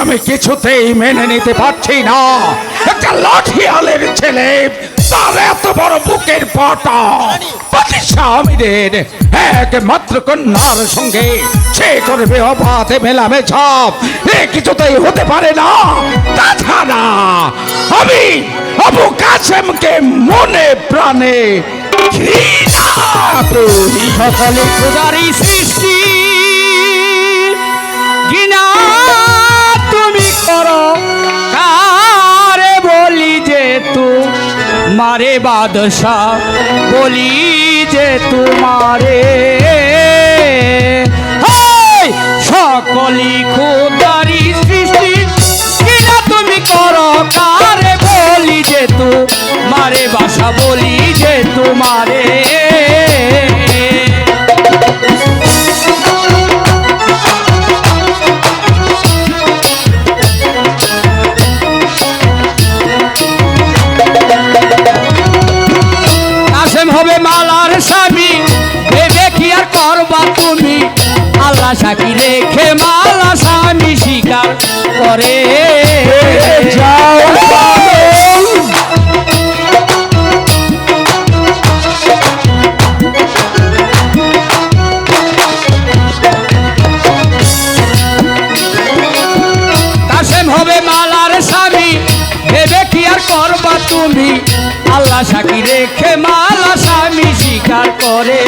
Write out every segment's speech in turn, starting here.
আমি কিছুতেই মেনে নিতে পারছি না। একটা লাঠিয়ালের ছেলে, তার এত বড় বুকের পাটা স্বামীদের একমাত্র কন্যার সঙ্গে সে করবে অবাধে মেলামে ছাপ এ কিছুতেই হতে পারে না। তাছাড়া আমি আবু কাসেমকে মনে প্রাণে ঘৃণা করি। সকলে মারে বাদশাহ বলি যে তোমারে! সকলি খুদারি সৃষ্টি ঘৃণা তুমি করো কারে বলি যে তু মারে বাসা বলি যে তোমারে সাকি রেখে মালা স্বামী স্বীকার করে যাও পাগল। কাসেম হবে মালার স্বামী ভেবে কি আর করবা তুমি আল্লাহ সাকি রেখে মালা স্বামী স্বীকার করে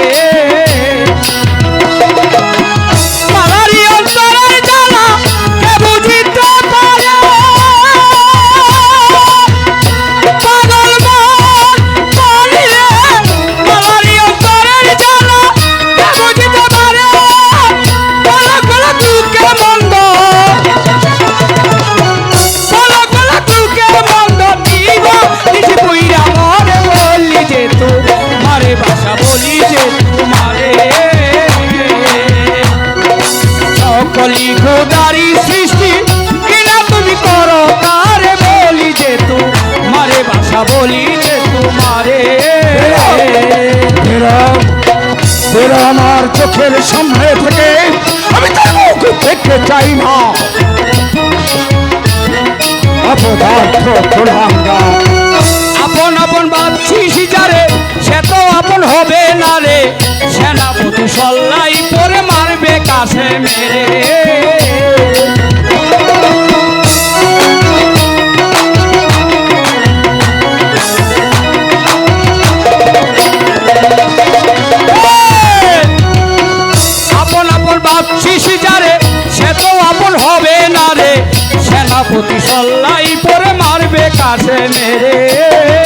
চাই না অপদার্থ কুলাঙ্গা আপন আপন ভাবছিস যারে সে তো আপন হবে না রে। সেনাপতি সল্লাই পরে মারবে কাছে মেরে। আপন আপন ভাবছিস যারে তো আপন হবে না রে? সেনাপতি সল্লাই পরে মারবে কাছে মেরে।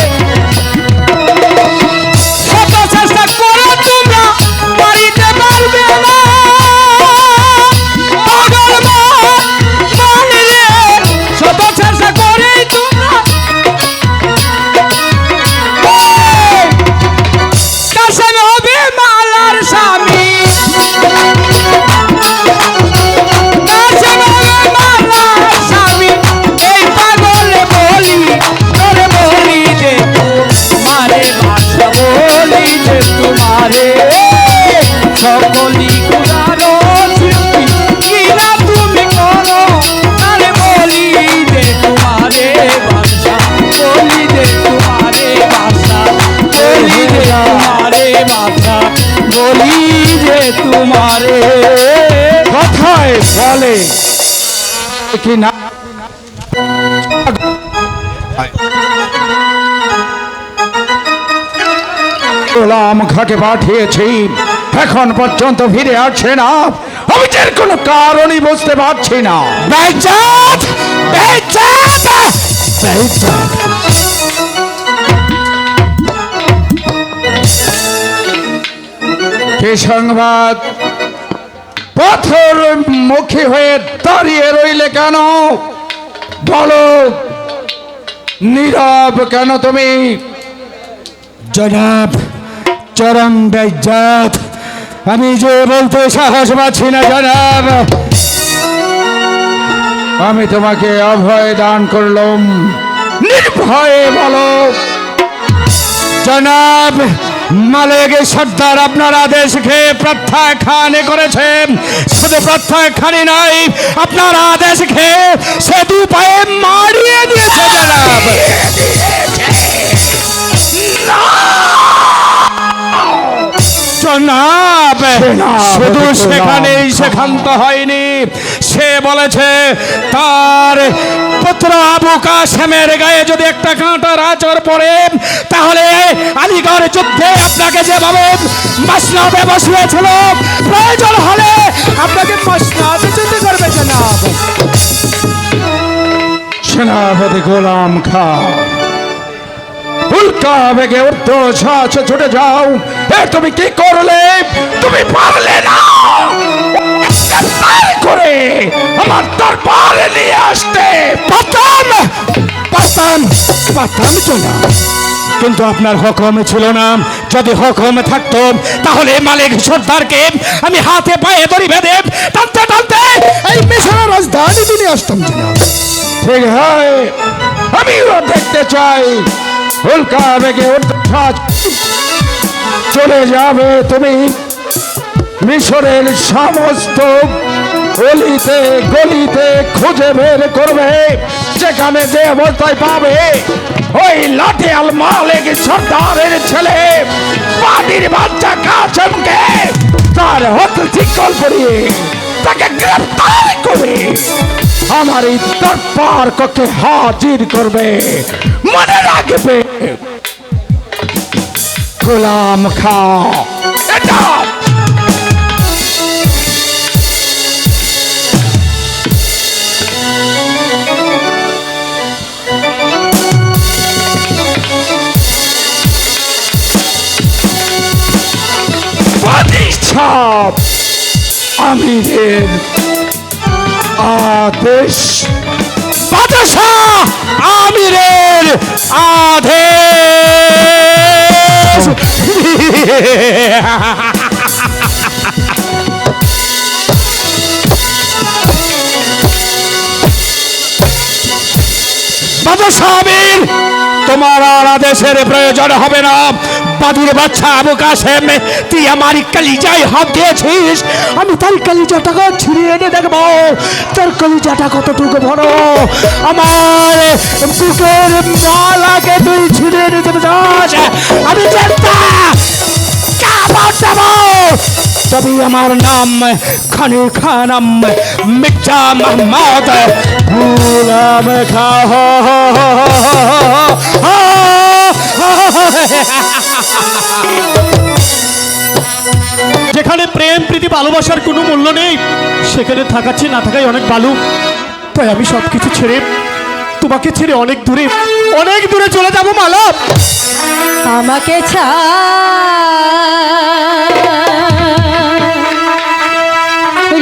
গোলাম খাকে পাঠিয়েছি। এখন পর্যন্ত ফিরে আসছে না। আমি যে কোনো কারণই বুঝতে পারছি না! কি সংবাদ? পাথর মুখী হয়ে দাঁড়িয়ে রইলে কেন? বলো নীরব কেন তুমি? জনাব চরম বেজ্জাত। আমি যে বলতে সাহস পাচ্ছি না জনাব। আমি তোমাকে অভয় দান করলাম। নির্ভয়ে বলো। জনাব মালিক সর্দার আপনার আদেশ খেয়ে প্রত্যাখ্যান করেছেন শুধু প্রত্যাখ্যানই নাই। আপনার আদেশ খেয়ে সে দু পায়ে মারিয়ে দিয়েছে জনাব জনাব শুধু সেখানেই সেখান্ত হয়নি। সে বলেছে তার পুত্র আবু কাশেমের গায়ে যদি একটা কাঁটার আচর পড়ে তাহলে আলিগড় যুদ্ধে আপনাকে যেভাবে বসিয়েছিল। প্রয়োজন হলে আপনাকে মাসনাবে যেতে করবে জনাব। সেনাপতি গোলাম খা, উল্কা বেগে উঠত ছাছে ছুটে যাও। এ, তুমি কি করলে? তুমি পারলে না। করে আমার দরবারে নিয়ে আসতে। পাতাম পাতাম পাতাম জনাব। কিন্তু আপনার হকমে ছিল না। যদি হকমে থাকতো, তাহলে মালিক সর্দারকে আমি হাতে পায়ে দড়ি বেঁধে টানতে টানতে এই মিশরের রাজধানী তিনি আসতাম ঠিক হয়। আমিও দেখতে চাই। উল্কা বেগে চলে যাবে তুমি মিশরের সমস্ত গলিতে গলিতে খুঁজে বের করবে। যেখানে যে অবস্থায় পাবে ওই লাঠিয়াল মালিক সর্দারের ছেলে পাটির বাচ্চা কাছেমকে তার হত ঠিকল পড়িয়ে তাকে গ্রেফতার করে আমার এই দরবার কক্ষে হাজির করবে, মনে রাখবে। গোলাম খা আমিরের আদেশ। বাদশাহ আমিরের আদেশ। বাদশাহ আমির তোমার আর আদেশের প্রয়োজন হবে না। বাদুর বাচ্চা আবু কাসেম তুই আমার কালিজায় হাত দিয়েছিস আমি তার কালিজাটাকে ছিঁড়ে এনে দেখব তোর কলিজাটা কতটুকু বড় আমার বুকের মালাকে তুই ছিঁড়ে নিতে চাস আমি দেবো তবে আমার নাম খানি খানাম মির্জা মোহাম্মদ গুলাম খা যেখানে প্রেম প্রীতি ভালোবাসার কোনো মূল্য নেই সেখানে থাকাচ্ছি না থাকাই অনেক ভালো। তাই আমি সব কিছু ছেড়ে তোমাকে ছেড়ে অনেক দূরে অনেক দূরে চলে যাব মালব আমাকে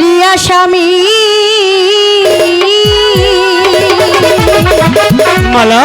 রিয়া স্বামী। মালা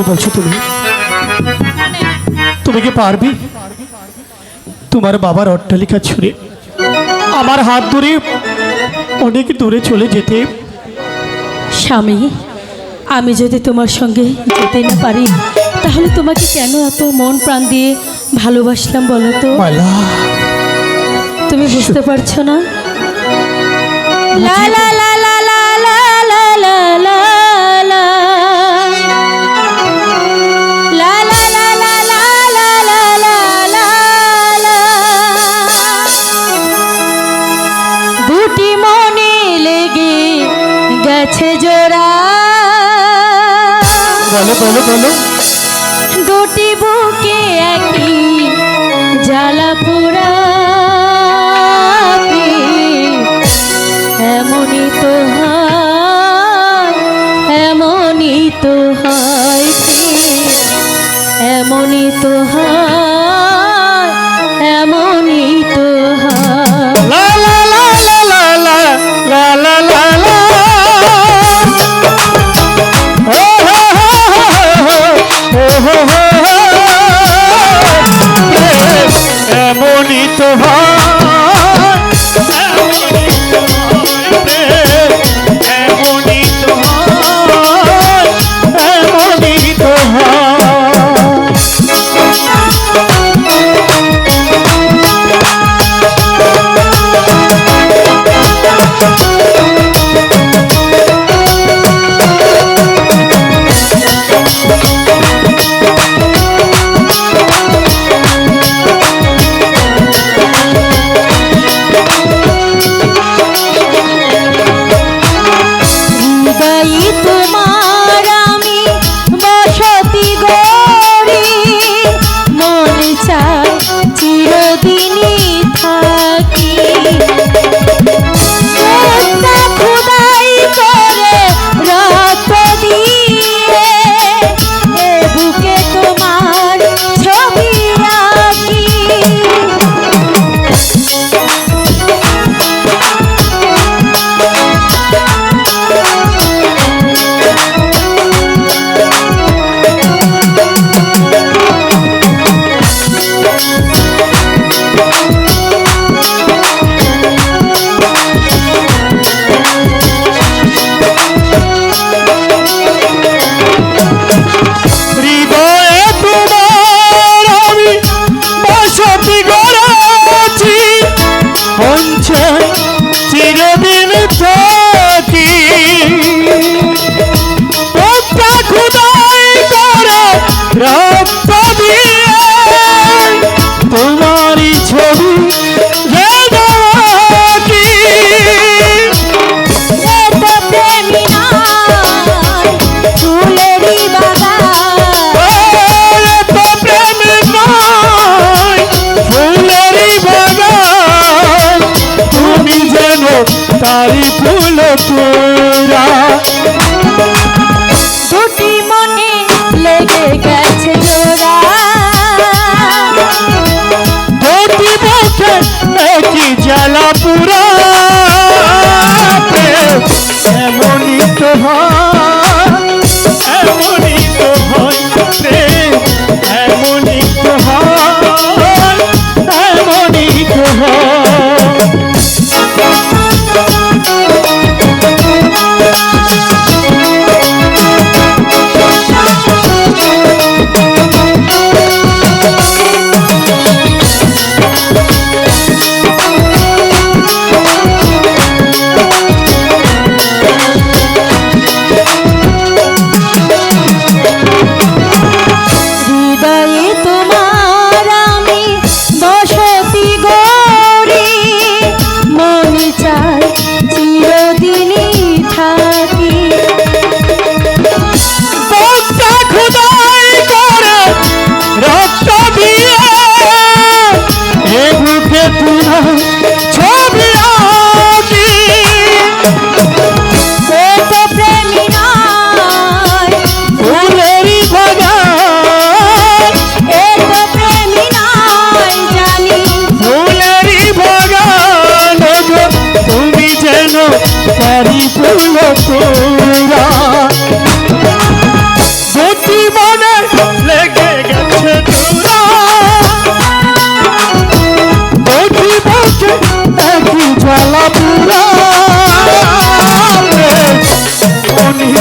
কি বলছো তুমি? তুমি কি পারবি? তোমার বাবার অট্টালিকা ছুঁড়ে আমার হাত ধরে অনেক দূরে চলে যেতে। স্বামী আমি যদি তোমার সঙ্গে যেতে না পারি তাহলে তোমাকে কেন এত মন প্রাণ দিয়ে ভালোবাসলাম বলো তো? তুমি বুঝতে পারছ না? লা লা লা বলো বলো বলো দুটি বুকে একই জ্বালাপু